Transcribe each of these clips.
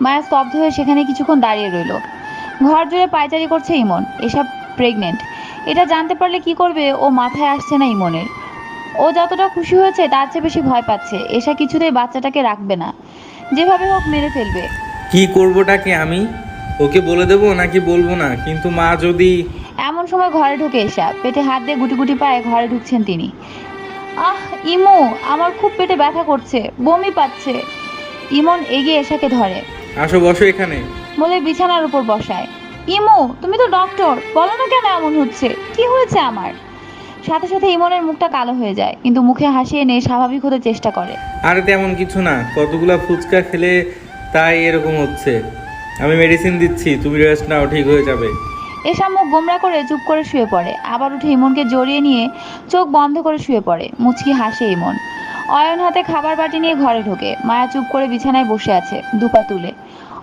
মায়া স্তব্ধ হয়ে সেখানে কিছুক্ষণ দাঁড়িয়ে রইল। ঘর জুড়ে পায়চারি করছে ইমন এসব প্রেগনেন্ট এটা জানতে পারলে কি করবে? ও মাথায় আসছে না ইমনের। ও যতটা খুশি হয়েছে তার চেয়ে বেশি ভয় পাচ্ছে। এসা কিছুতেই বাচ্চাটাকে রাখবে না। যেভাবে হোক মেরে ফেলবে। কি করবোটাকে আমি? ওকে বলে দেবো নাকি বলব না? কিন্তু মা যদি এমন সময় ঘরে ঢুকে এসা। পেটে হাত দিয়ে গুটি গুটি পায়ে ঘরে ঢুকছেন তিনি। আহ ইমো আমার খুব পেটে ব্যথা করছে। বমি পাচ্ছে। ইমন এগিয়ে এসাকে ধরে। আসো বসো এখানে। বলে বিছানার উপর বসায়। ইমো তুমি তো ডক্টর বলো না কেন এমন হচ্ছে? কি হয়েছে আমার? সাথে সাথে ইমনের মুখটা কালো হয়ে যায় কিন্তু মুখে হাসি এনে স্বাভাবিক হতে চেষ্টা করে। আরে তেমন কিছু না কতগুলা ফুচকা খেলে তাই এরকম হচ্ছে। আমি মেডিসিন দিচ্ছি তুমি রেস্ট নাও ঠিক হয়ে যাবে। এসা মুখ গোমরা করে চুপ করে শুয়ে পড়ে। আবার উঠে ইমনকে জড়িয়ে নিয়ে চোখ বন্ধ করে শুয়ে পড়ে। মুচকি হাসে ইমন। অয়ন হাতে খাবার বাটি নিয়ে ঘরে ঢোকে। মায়া চুপ করে বিছানায় বসে আছে দুপা তুলে।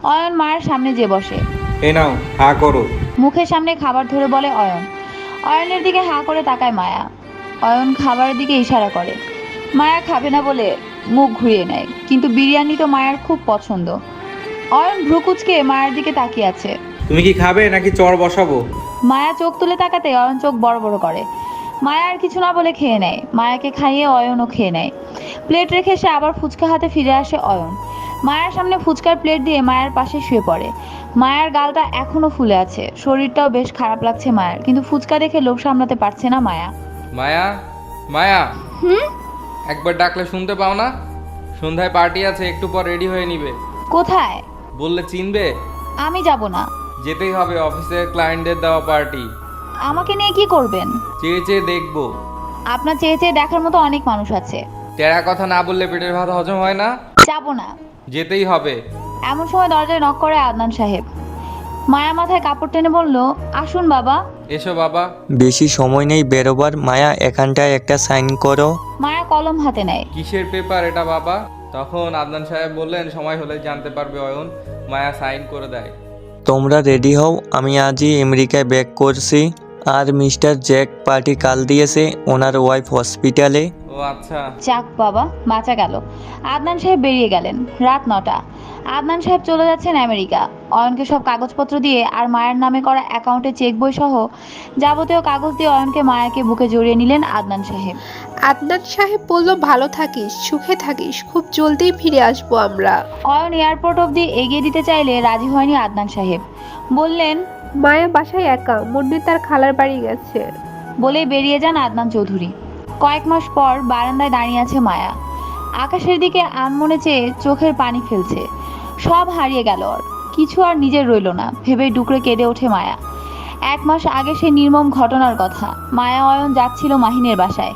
অয়ন মায়ের সামনে যে বসে। এ নাও হা করো। মুখের সামনে খাবার ধরে বলে অয়ন। অয়নের দিকে হা করে তাকায় মায়া। অয়ন খাবারের দিকে ইশারা করে। মায়া খাবে না বলে মুখ ঘুরিয়ে নেয় কিন্তু বিরিয়ানি তো মায়ের খুব পছন্দ। অয়ন ভ্রুকুচকে মায়ের দিকে তাকিয়ে আছে। তুমি কি খাবে নাকি চর বসাবো? মায়া চোখ তুলে তাকাতে অয়ন চোখ বড় বড় করে। মায়া আর কিছু না বলে খেয়ে নেয়। মায়াকে খাইয়ে অয়নও খেয়ে নেয়। প্লেট রেখে সে আবার ফুচকা হাতে ফিরে আসে অয়ন। মায়ার সামনে ফুচকার প্লেট দিয়ে মায়ের পাশে শুয়ে পড়ে। মায়ার গালটা এখনও ফুলে আছে। শরীরটাও বেশ খারাপ লাগছে মায়ের কিন্তু ফুচকা দেখে লোভ সামলাতে পারছে না মায়া। মায়া? মায়া? হুম? একবার ডাকলে শুনতে পাও না? সন্ধ্যায় পার্টি আছে একটু পর রেডি হয়ে নিবে। কোথায়? বললে চিনবে? আমি যাব না। যেতেই হবে অফিসের ক্লায়েন্টদের দেওয়া পার্টি আমাকে নিয়ে কি করবেন? চেয়ে চেয়ে দেখব। আপনার চেয়ে চেয়ে দেখার মতো অনেক মানুষ আছে। তেরা কথা না বললে পেটের ভাত হজম হয় না? যাব না। যেতেই হবে। এমন সময় দরজায় নক করে আদনান সাহেব। মায়া মাথায় কাপড় টেনে বলল আসুন বাবা। এসো বাবা। বেশি সময় নেই বেরোবার। মায়া এখানটায় একটা সাইন করো। মায়া কলম হাতে নেয়। কিসের পেপার এটা বাবা? তখন আদনান সাহেব বললেন সময় হলে জানতে পারবে অয়ন। মায়া সাইন করে দেয়। তোমরা রেডি হও আমি আজই আমেরিকায় ব্যাক করছি। আর মিস্টার জ্যাক পার্টি কাল দিয়েছে ওনার ওয়াইফ হসপিটালে। ও আচ্ছা। যাক বাবা বাঁচা গেল। আদনান সাহেব বেরিয়ে গেলেন রাত নটা। আদনান সাহেব চলে যাচ্ছেন আমেরিকা। অয়নকে সব কাগজপত্র দিয়ে আর মায়ের নামে করা অ্যাকাউন্টে চেক বই সহ যাবতীয় কাগজ দিয়ে অয়নকে মায়াকে বুকে জড়িয়ে নিলেন আদনান সাহেব। আদনান সাহেব বলল ভালো থাকিস সুখে থাকিস খুব জলদি ফিরে আসব আমরা। অয়ন এয়ারপোর্ট অবধি এগিয়ে দিতে চাইলে রাজি হয়নি আদনান সাহেব। বললেন মায়া বাসায় একা, মুন্নি তার খালার বাড়ি গেছে। বলেই বেরিয়ে যান আদনান চৌধুরী। কয়েক মাস পর বারান্দায় দাঁড়িয়ে আছে মায়া। আকাশের দিকে আনমনে চেয়ে চোখের পানি ফেলছে। সব হারিয়ে গেল ওর। কিছু আর নিজের রইল না, ভেবেই ডুকরে কেঁদে ওঠে মায়া। এক মাস আগে সে নির্মম ঘটনার কথা। মায়া অয়ন যাচ্ছিল মাহিনের বাসায়।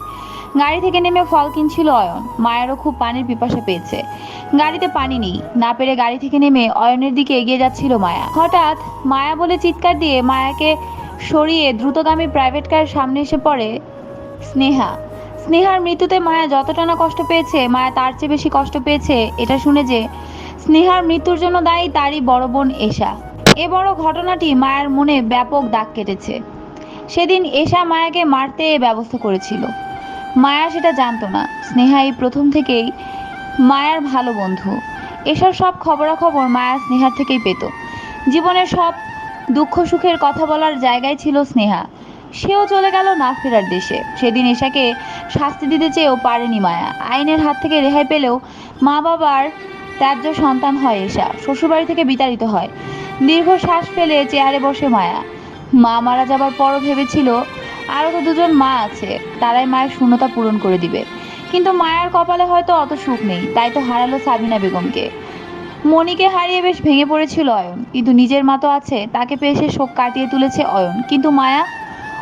গাড়ি থেকে নেমে ফল কিনছিল অয়ন। মায়েরও খুব পানির পিপাসা পেয়েছে। গাড়িতে পানি নেই। না পেরে গাড়ি থেকে নেমে অয়নের দিকে এগিয়ে যাচ্ছিল মায়া। হঠাৎ মায়া বলে চিৎকার দিয়ে মায়াকে সরিয়ে দ্রুতগামী প্রাইভেট কারের সামনে এসে পড়ে স্নেহা। স্নেহার মৃত্যুতে মায়া যতটা না কষ্ট পেয়েছে, মায়া তার চেয়ে বেশি কষ্ট পেয়েছে, এটা শুনে যে স্নেহার মৃত্যুর জন্য দায়ী তারই বড় বোন এশা। এ বড় ঘটনাটি মায়ের মনে ব্যাপক দাগ কেটেছে। সেদিন এশা মায়াকে মারতে ব্যবস্থা করেছিল। মায়া সেটা জানতো না। স্নেহা এই প্রথম থেকেই মায়ার ভালো বন্ধু। এসব সব খবরাখবর মায়া স্নেহার থেকেই পেত। জীবনের সব দুঃখ সুখের কথা বলার জায়গায় ছিল স্নেহা। সেও চলে গেল না ফেরার দেশে। সেদিন এশাকে শাস্তি দিতে চেয়েও পারেনি মায়া। আইনের হাত থেকে রেহাই পেলেও মা বাবার ত্যায্য সন্তান হয় এশা। শ্বশুরবাড়ি থেকে বিতাড়িত হয়। দীর্ঘ শ্বাস ফেলে চেয়ারে বসে মায়া। মা মারা যাবার পরও ভেবেছিল আরও তো দুজন মা আছে, তারাই মায়ের শূন্যতা পূরণ করে দিবে। কিন্তু মায়ের কপালে হয়তো অত সুখ নেই, তাই তো হারালো সাবিনা বেগমকে। মনিকে হারিয়ে বেশ ভেঙে পড়েছিল অয়ন, কিন্তু নিজের মা তো আছে, তাকে পেয়ে সে শোক কাটিয়ে তুলেছে অয়ন। কিন্তু মায়া,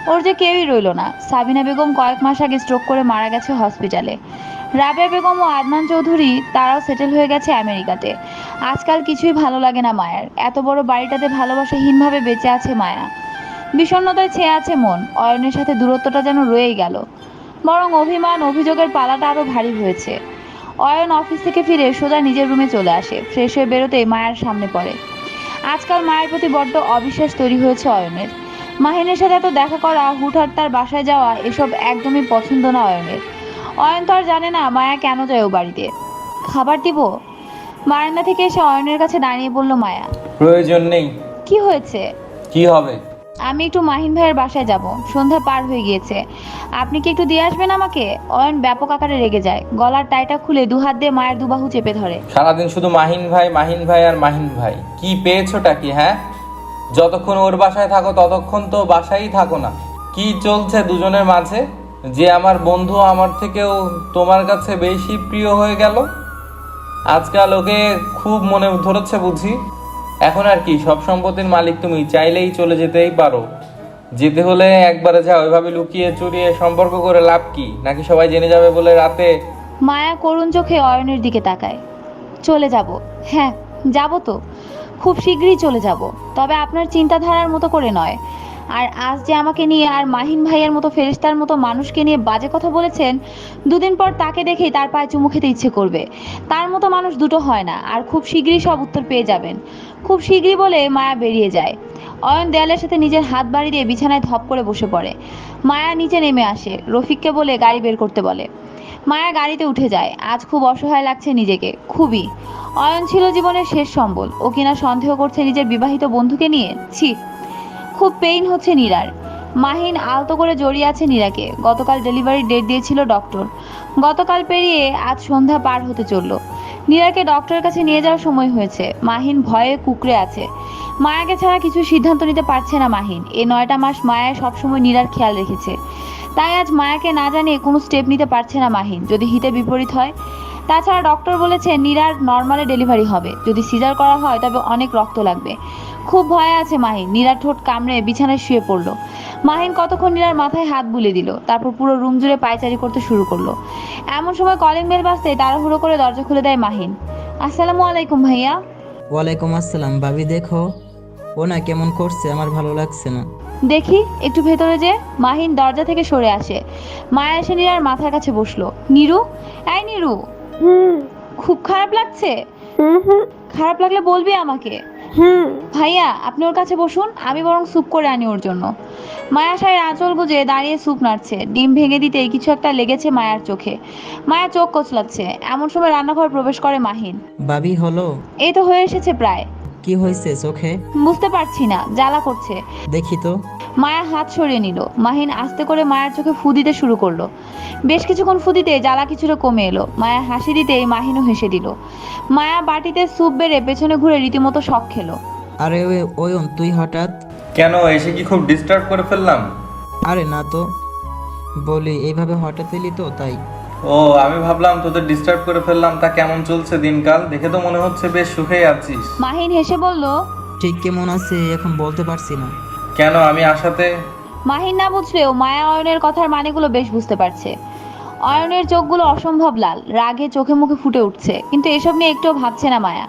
ওর যে কেউই রইল না। সাবিনা বেগম কয়েক মাস আগে স্ট্রোক করে মারা গেছে হসপিটালে রাবেয়া বেগম ও আদনান চৌধুরী, তারাও সেটেল হয়ে গেছে আমেরিকাতে। আজকাল কিছুই ভালো লাগে না মায়ের। এত বড় বাড়িটাতে ভালোবাসাহীনভাবে বেঁচে আছে মায়া। বিষণ্ণতায় ছেয়ে আছে মন। অয়নের সাথে দূরত্বটা যেন রয়েই গেল। বরং অভিমান অভিযোগের পালাটা আরও ভারী হয়েছে। অয়ন অফিস থেকে ফিরে সোজা নিজের রুমে চলে আসে। ফ্রেশ হয়ে বেরোতেই মায়ের সামনে পড়ে। আজকাল মায়ের প্রতি বড্ড অবিশ্বাস তৈরি হয়েছে অয়নের। মাহিনের সাথে এত দেখা করা হুটহাট তার বাসায় যাওয়া এসব একদমই পছন্দ না অয়নের। অয়ন তো আর জানে না মায়া কেন যায় ও বাড়িতে। খাবার দিব? বারান্দা থেকে এসে অয়নের কাছে দাঁড়িয়ে বলল মায়া। প্রয়োজন নেই। কি হয়েছে? কি হবে? আমি একটু মাহিন ভাইয়ের বাসায় যাব। সন্ধ্যা পার হয়ে গিয়েছে। আপনি কি একটু দিয়ে আসবেন আমাকে? অয়ন ব্যাপক আকারে রেগে যায়। গলার টাইটা খুলে দুহাত দিয়ে মায়ের দুবাহু চেপে ধরে। সারাদিন শুধু মাহিন ভাই মাহিন ভাই আর মাহিন ভাই। কি পেয়েছোটা কি হ্যাঁ? যতক্ষণ ওর বাসায় থাকো, ততক্ষণ তো বাসায়ই থাকো না। কি চলছে দুজনের মাঝে? যে আমার বন্ধু আমার থেকেও তোমার কাছে বেশি প্রিয় হয়ে গেল? আজকাল ওকে খুব মনে ধরেছে বুঝি। এখন আর কি, সব সম্পত্তির মালিক তুমি, চাইলেই চলে যেতেই পারো। যেতে হলে একবারে যা ওইভাবে লুকিয়ে চুরিয়ে সম্পর্ক করে লাভ কি? নাকি সবাই জেনে যাবে বলে রাতে? মায়া করুণ চোখে অয়নের দিকে তাকায়। চলে যাব। হ্যাঁ যাব তো। খুব শীঘ্রই চলে যাব। তবে আপনার চিন্তাধারার মতো করে নয়। আর আজ যে আমাকে নিয়ে আর মাহিন ভাইয়ের মতো ফেরিস্তার মতো মানুষকে নিয়ে বাজে কথা বলেছেন, দুদিন পর তাকে দেখেই তার পায়ে চুমু খেতে ইচ্ছে করবে। তার মতো মানুষ দুটো হয় না, আর খুব শীঘ্রই সব উত্তর পেয়ে যাবেন। খুব শীঘ্রই বলে মায়া বেরিয়ে যায়। অয়ন দেয়ালের সাথে নিজের হাত বাড়ি দিয়ে বিছানায় ধপ করে বসে পড়ে। মায়া নিচে নেমে আসে, রফিককে বলে গাড়ি বের করতে বলে। মায়া গাড়িতে উঠে যায়, আজ খুব অসহায় লাগছে নিজেকে, খুবই। অয়ন ছিল জীবনের শেষ সম্বল, ও কিনা সন্দেহ করছে নিজের বিবাহিত বন্ধুকে নিয়ে? ছি খুব পেইন হচ্ছে নীরার। মাহিন আলতো করে জড়িয়ে আছে নীরাকে। গতকাল ডেলিভারি ডেট দিয়েছিল ডক্টর গতকাল পেরিয়ে আজ সন্ধ্যা পার হতে চলল। নীরাকে ডক্টরের কাছে নিয়ে যাওয়ার সময় হয়েছে। মাহিন ভয়ে কুকড়ে আছে। মায়াকে ছাড়া কিছু সিদ্ধান্ত নিতে পারছে না মাহিন। এই নয়টা মাস মায়া সবসময় নীরার খেয়াল রেখেছে। তাই আজ মায়াকে না জানিয়ে কোনো স্টেপ নিতে পারছে না মাহিন। যদি হিতে বিপরীত হয় তাছাড়া ডক্টর বলেছে নীরার নর্মালে ডেলিভারি হবে। যদি সিজার করা হয় তবে অনেক রক্ত লাগবে। খুব ভয়ে আছে মাহিন। নীরার ঠোঁট কামড়ে বিছানায় শুয়ে পড়ল। মাহিন কতক্ষণ নীরার মাথায় হাত বুলিয়ে দিল। তারপর পুরো রুম জুড়ে পায়চারি করতে শুরু করল। এমন সময় কলিং বেল বাজতে তাড়াহুড়ো করে দরজা খুলে দেয় মাহিন। আসসালামু আলাইকুম ভাইয়া। ওয়ালাইকুম আসসালাম। ভাবি দেখো। ও না কেমন করছে আমার ভালো লাগছে না। দেখি একটু ভেতরে যে। মাহিন দরজা থেকে সরে আসে। মায়া এসে নীরার মাথার কাছে বসল। নীরু? এই নীরু। হুম। খুব খারাপ লাগছে? হুম খারাপ লাগলে বলবি আমাকে? হুম। ভাইয়া আপনি ওর কাছে বসুন আমি বরং স্যুপ করে আনি ওর জন্য। মায়া সাহের আঁচল গুজে দাঁড়িয়ে স্যুপ নাড়ছে। ডিম ভেঙে দিতে কিছু একটা লেগেছে মায়ার চোখে। মায়া চোখ কচলাচ্ছে। এমন সময় রান্নাঘর প্রবেশ করে মাহিন। ভাবি হলো। এই তো হয়ে এসেছে প্রায়। কি হয়েছে চোখে? বুঝতে পারছি না জ্বালা করছে। দেখি তো। মায়া হাত সরিয়ে নিল। মাহিন আস্তে করে মায়ের চোখে ফু দিতে শুরু করল। বেশ কিছুক্ষণ ফু দিতে জ্বালা কিছুটা কমে এলো। মায়া হাসি দিতেই মাহিনও হেসে দিল। মায়া বাটিতে স্যুপ বেড়ে পেছনে ঘুরে রীতিমতো শখ খেলো। আরে ওই ওয়ন তুই হঠাৎ? কেন এসে কি খুব ডিস্টার্ব করে ফেললাম? আরে না তো। বলি এইভাবে হঠাৎ এলি তো তাই। ও আমি ভাবলাম তোদের ডিস্টার্ব করে ফেললাম তা কেমন চলছে দিনকাল? দেখে তো মনে হচ্ছে বেশ সুখেই আছিস। মাহিন হেসে বলল ঠিক কেমন আছে এখন বলতে পারছি না। কেন আমি আশাতে? মাহিন না বুঝলেও মায়া অয়নের কথার মানেগুলো বেশ বুঝতে পারছে। অয়নের চোখগুলো অসম্ভব লাল, রাগে চোখে মুখে ফুটে উঠছে। কিন্তু এসব নিয়ে একটুও ভাবছে না মায়া।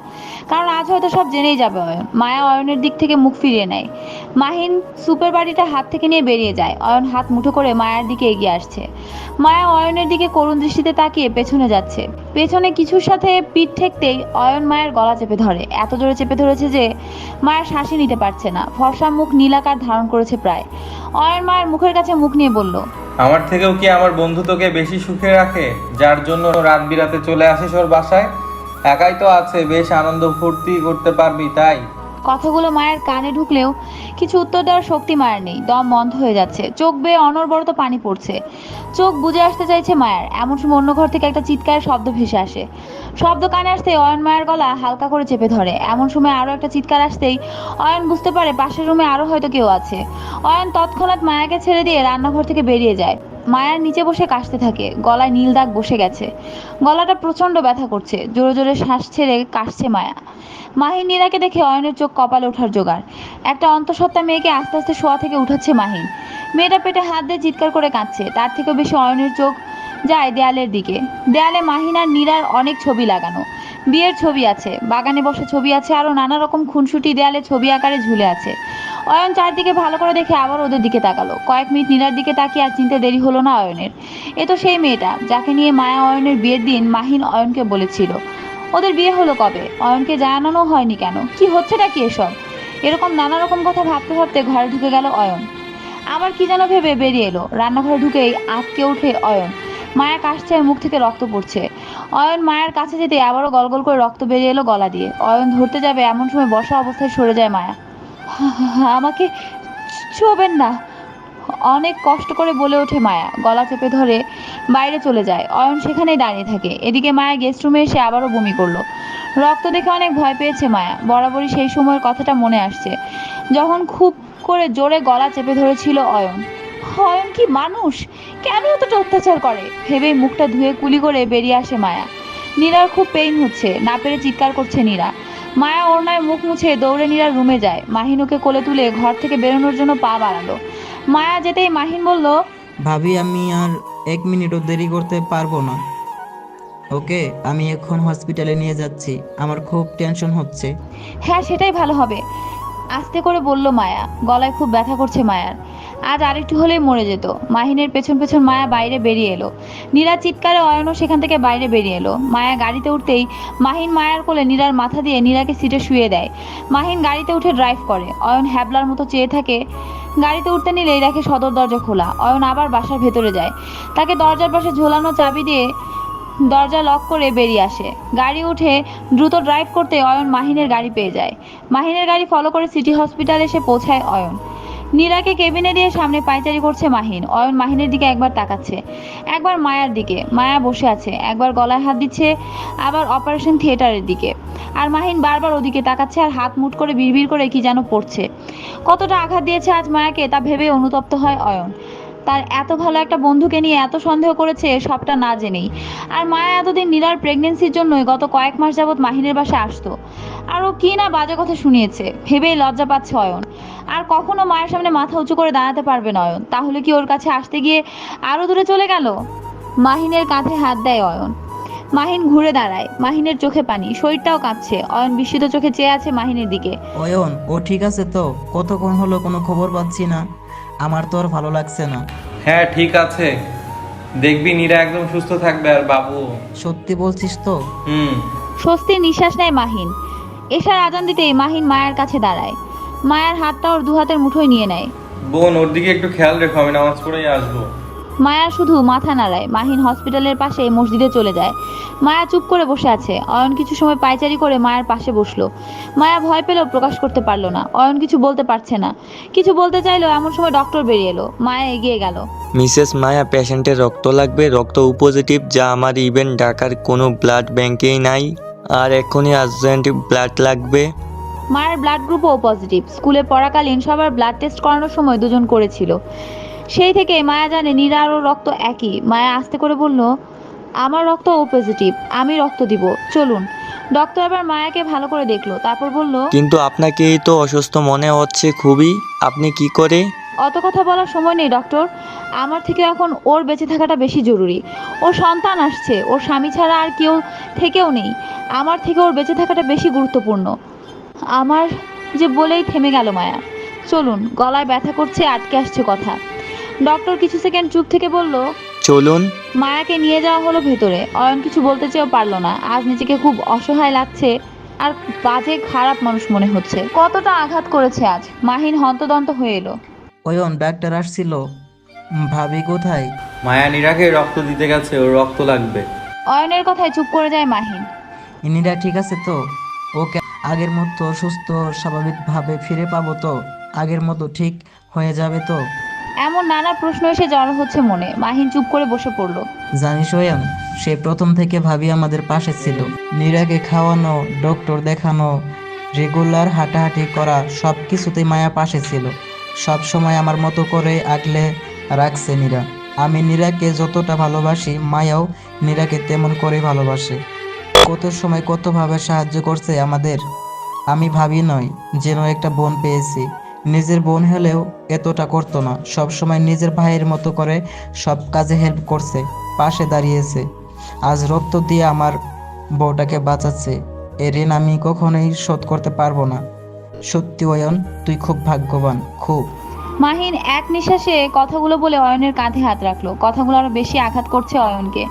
কারণ আজ হয়তো সব জেনেই যাবে অয়ন। মায়া অয়নের দিক থেকে মুখ ফিরিয়ে নেয়। মাহিন সুপের বাড়িটা হাত থেকে নিয়ে বেরিয়ে যায়। অয়ন হাত মুঠো করে মায়ার দিকে এগিয়ে আসছে। মায়া অয়নের দিকে করুণ দৃষ্টিতে তাকিয়ে পেছনে যাচ্ছে। পেছনে কিছুর সাথে পিঠ ঠেকতেই অয়ন মায়ের গলা চেপে ধরে। এত জোরে চেপে ধরেছে যে মায়ের শ্বাসই নিতে পারছে না। ফর্সা মুখ নীলাকার ধারণ করেছে প্রায়। অয়ন মায়ের মুখের কাছে মুখ নিয়ে বলল আমার থেকেও কি আমার বন্ধু তোকে বেশি সুখে রাখে? যার জন্য রাত বিরাতে চলে আসিস ওর বাসায়? একাই তো আছে, বেশ আনন্দ ফুর্তি করতে পারবি, তাই? কথাগুলো মায়ের কানে ঢুকলেও কিছু উত্তর দেওয়ার শক্তি মায়ের নেই। দম বন্ধ হয়ে যাচ্ছে। চোখ বেয়ে অনর্বরত পানি পড়ছে। চোখ বুঝে আসতে চাইছে মায়ের। এমন সময় অন্য ঘর থেকে একটা চিৎকারের শব্দ ভেসে আসে। শব্দ কানে আসতে অয়ন মায়ের গলা হালকা করে চেপে ধরে। এমন সময় আরও একটা চিৎকার আসতেই অয়ন বুঝতে পারে পাশের রুমে আরও হয়তো কেউ আছে। অয়ন তৎক্ষণাৎ মায়াকে ছেড়ে দিয়ে রান্নাঘর থেকে বেরিয়ে যায়। মায়ার নিচে বসে কাশতে থাকে, গলায় নীল দাগ বসে গেছে। গলাটা প্রচণ্ড ব্যথা করছে, জোরে জোরে শ্বাস ছেড়ে কাশছে মায়া। মাহিন নীরাকে দেখে অয়নের চোখ কপালে ওঠার জোগাড়। একটা অন্তঃসত্ত্বা মেয়েকে আস্তে আস্তে শোয়া থেকে উঠাচ্ছে মাহিন মেয়েটা পেটে হাত দিয়ে চিৎকার করে কাঁদছে, তার থেকেও বেশি অয়নের চোখ যায় দেয়ালের দিকে। দেয়ালে মাহিন আর নীরার অনেক ছবি লাগানো। বিয়ের ছবি আছে, বাগানে বসে ছবি আছে আরও নানা রকম খুনসুটি দেয়ালে ছবি আকারে ঝুলে আছে। অয়ন চারদিকে ভালো করে দেখে আবার ওদের দিকে তাকালো। কয়েক মিনিট নীলার দিকে তাকিয়ে আর চিনতে দেরি হলো না অয়নের। এ তো সেই মেয়েটা, যাকে নিয়ে মায়া অয়নের বিয়ের দিন মাহিন অয়নকে বলেছিল। ওদের বিয়ে হলো কবে? অয়নকে জানানো হয়নি কেন? কি হচ্ছেটা কি এসব? এরকম নানা রকম কথা ভাবতে ভাবতে ঘরে ঢুকে গেল অয়ন। আবার কি যেন ভেবে বেরিয়ে এলো। রান্নাঘরে ঢুকেই আটকে উঠে অয়ন। মায়া কাশছে আর মুখ থেকে রক্ত পড়ছে। অয়ন মায়ার কাছে যেতে আবারও গলগল করে রক্ত বেরিয়ে এলো গলা দিয়ে। অয়ন ধরতে যাবে, এমন সময় বসা অবস্থায় সরে যায় মায়া। আমাকে ছোবেন না। অনেক কষ্ট করে বলে ওঠে মায়া। গলা চেপে ধরে বাইরে চলে যায়। অয়ন সেখানেই দাঁড়িয়ে থাকে। এদিকে মায়া গেস্ট রুমে এসে আবারও বমি করল। রক্ত দেখে অনেক ভয় পেয়েছে মায়া। বরাবরই সেই সময়ের কথাটা মনে আসছে। যখন খুব করে জোরে গলা চেপে ধরেছিল অয়ন। অয়ন কি মানুষ? কেন এতটা অত্যাচার করে? ভেবেই মুখটা ধুয়ে কুলি করে বেরিয়ে আসে মায়া। নীরার খুব পেইন হচ্ছে না পেরে চিৎকার করছে নীরা। মায়া ওড়নায় মুখ মুছে দৌড়ে নীরার রুমে যায়। মাহিনুকে কোলে তুলে ঘর থেকে বেরোনোর জন্য পা বাড়ালো। মায়া যেতেই মাহিন বলল ভাবি আমি আর এক মিনিটও দেরি করতে পারব না। ওকে আমি এখন হসপিটালে নিয়ে যাচ্ছি। আমার খুব টেনশন হচ্ছে। হ্যাঁ সেটাই ভালো হবে। আস্তে করে বলল মায়া। গলায় খুব ব্যথা করছে মায়ার। আজ আরেকটু হলেই মরে যেত। মাহিনের পেছন পেছন মায়া বাইরে বেরিয়ে এলো। নীরা চিৎকারে অয়নও সেখান থেকে বাইরে বেরিয়ে এলো। মায়া গাড়িতে উঠতেই মাহিন মায়ার কোলে নীরার মাথা দিয়ে নীরাকে সিটে শুয়ে দেয়। মাহিন গাড়িতে উঠে ড্রাইভ করে। অয়ন হ্যাবলার মতো চেয়ে থাকে, গাড়িতে উঠতে নিলেই দেখে সদর দরজা খোলা। অয়ন আবার বাসার ভেতরে যায়। তাকে দরজার পাশে ঝোলানো চাবি দিয়ে দরজা লক করে বেরিয়ে আসে। গাড়ি উঠে দ্রুত ড্রাইভ করতে অয়ন মাহিনের গাড়ি পেয়ে যায়। মাহিনের গাড়ি ফলো করে সিটি হসপিটাল এসে পৌঁছায় অয়ন। নীরাকে কেবিনে দিয়ে সামনে পাইচারি করছে মাহিন। অয়ন মাহিনের দিকে একবার তাকাচ্ছে। একবার মায়ার দিকে। মায়া বসে আছে। একবার গলায় হাত দিচ্ছে, আবার অপারেশন থিয়েটারের দিকে। আর মাহিন বারবার ওদিকে তাকাচ্ছে আর হাত মুট করে বিড়বিড় করে কি যেন পড়ছে। কতটা আঘাত দিয়েছে আজ মায়াকে তা ভেবে অনুতপ্ত হয় অয়ন। তার এত ভালো একটা বন্ধুকে নিয়ে এত সন্দেহ করেছে, সবটা না জেনেই। আর মায়া এতদিন নীলার প্রেগনেন্সির জন্যই গত কয়েক মাস যাবৎ মাহিনের বাসায় আসতো। আর ও কি না বাজে কথা শুনিয়েছে, ভেবেই লজ্জা পাচ্ছে অয়ন। আর কখনো মায়ের সামনে মাথা উঁচু করে দাঁড়াতে পারবে না অয়ন। তাহলে কি ওর কাছে আসতে গিয়ে আরও দূরে চলে গেল? মাহিনের কাঁধে হাত দেয় অয়ন। মাহিন ঘুরে দাঁড়ায়, মাহিনের চোখে পানি, শরীরটাও কাঁপছে। অয়ন বিস্মিত চোখে চেয়ে আছে মাহিনের দিকে। অয়ন, ও ঠিক আছে তো? কতক্ষণ হলো কোনো খবর পাচ্ছি না? আমার তো আর ভালো লাগছে না। হ্যাঁ ঠিক আছে। দেখবি নীরা একদম সুস্থ থাকবে আর বাবু। সত্যি বলছিস তো? হুম। স্বস্তির নিঃশ্বাস নেয় মাহিন। এশার আজান দিতেই মাহিন মায়ের কাছে দাঁড়ায়। মায়ের হাতটা ওর দুহাতের মুঠোয় নিয়ে নেয়। বোন ওর দিকে একটু খেয়াল রেখো আমি নামাজ পড়েই আসব। মায়া শুধু মাথা নাড়ায়। মাহিন হসপিটালের পাশে মসজিদে চলে যায়। মায়া চুপ করে বসে আছে। অয়ন কিছু সময় পায়চারি করে মায়ের পাশে বসল। মায়া ভয় পেলেও প্রকাশ করতে পারল না। অয়ন কিছু বলতে পারছে না। কিছু বলতে চাইলেও এমন সময় ডক্টর বেরিয়ে এলো। মায়া এগিয়ে গেল। মিসেস মায়া পেশেন্টের রক্ত লাগবে। রক্ত ও পজিটিভ যা আমার ইভেন ঢাকার কোনো ব্লাড ব্যাংকেই নাই। আর এখনই আর্জেন্ট ব্লাড লাগবে। মায়ের ব্লাড গ্রুপও পজিটিভ। স্কুলে পড়াকালীন সবার ব্লাড টেস্ট করানোর সময় দুজন করেছিল। সেই থেকে মায়া জানে নীরারও রক্ত একই। মায়া আস্তে করে বলল আমার রক্ত ও পজিটিভ আমি রক্ত দিব চলুন। ডক্টর আবার মায়াকে ভালো করে দেখল তারপর বলল কিন্তু আপনাকে তো অসুস্থ মনে হচ্ছে খুবই আপনি কি করে? অত কথা বলার সময় নেই ডক্টর। আমার থেকে এখন ওর বেঁচে থাকাটা বেশি জরুরি। ওর সন্তান আসছে ওর স্বামী ছাড়া আর কেউ থেকেও নেই। আমার থেকে ওর বেঁচে থাকাটা বেশি গুরুত্বপূর্ণ। আমার যে বলেই থেমে গেল মায়া। চলুন গলায় ব্যথা করছে আটকে আসছে কথা। ডক্টর কিছু সেকেন্ড চুপ থেকে বলল চলুন। মায়াকে নিয়ে যাওয়া হলো ভেতরে। অয়ন কিছু বলতে চেয়েও পারল না। আজ নিজেকে খুব অসহায় লাগছে আর বাজে খারাপ মানুষ মনে হচ্ছে। কতটা আঘাত করেছে আজ? মাহিন হন্তদন্ত হয়ে এলো। অয়ন ডাক্তার আসছিল। ভাবি কোথায়? মায়া নীরাকে রক্ত দিতে গেছে ওর রক্ত লাগবে। অয়নের কথায় চুপ করে যায় মাহিন। ইনিরা ঠিক আছে তো? ওকে আগের মতো সুস্থ স্বাভাবিকভাবে ফিরে পাবো তো? আগের মতো ঠিক হয়ে যাবে তো? এমন নানা প্রশ্ন এসে জড়ো হচ্ছে মনে। মাহিন চুপ করে বসে পড়ল। জানিস ওয়ান, সে প্রথম থেকে ভাবি আমাদের পাশে ছিল। নীরাকে খাওয়ানো, ডক্টর দেখানো, রেগুলার হাঁটাহাঁটি করা সব কিছুতেই মায়া পাশে ছিল। সব সময় আমার মতো করে আগলে রাখছে নীরা। আমি নীরাকে যতটা ভালোবাসি, মায়াও নীরাকে তেমন করে ভালোবাসে। কত সময় কতভাবে সাহায্য করছে আমাদের, আমি ভাবি নয়, যেন একটা বোন পেয়েছি। নিজের বোন হলেও এতটা করতো না। সব সময় নিজের ভাইয়ের মতো করে সব কাজে হেল্প করছে, পাশে দাঁড়িয়েছে। আজ রক্ত দিয়ে আমার বউটাকে বাঁচাচ্ছে। এ ঋণ আমি কখনোই শোধ করতে পারব না। সত্যি অয়ন, তুই খুব ভাগ্যবান, খুব। মাহিন এক নিঃশ্বাসে কথাগুলো বলে অয়নের কাঁধে হাত রাখল। কথাগুলো আরও বেশি আঘাত করছে অয়নকে।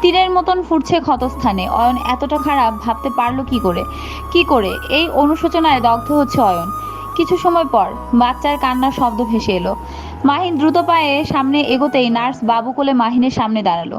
তীরের মতন ফুটছে ক্ষতস্থানে। অয়ন এতটা খারাপ ভাবতে পারল কি করে? কি করে? এই অনুশোচনায় দগ্ধ হচ্ছে অয়ন। কিছু সময় পর বাচ্চার কান্নার শব্দ ভেসে এলো। মাহিন দ্রুত পায়ে সামনে এগোতেই নার্স বাবু কোলে মাহিনের সামনে দাঁড়াল।